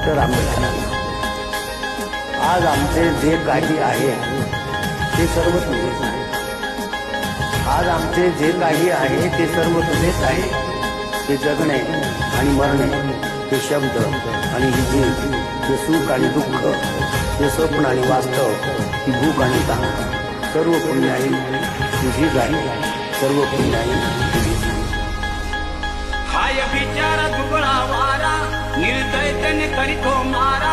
Doctor आंबेडकरांना आज आमचे जे काही आहे ते सर्व तुझेच आहे. आज आमचे जे काही आहे ते सर्व तुझेच आहे. ते जगणे आणि मरणे ते शब्द आणि ही जीव ते सुख आणि दुःख ते स्वप्न आणि वास्तव ती भूक आणि ताण सर्व पुण्याई तुझी आहे सर्व पुण्याई तुझी निर्दयतेने करीतो मारा हाय बिचारा दुबळा वारा निर्दयतेने करीतो मारा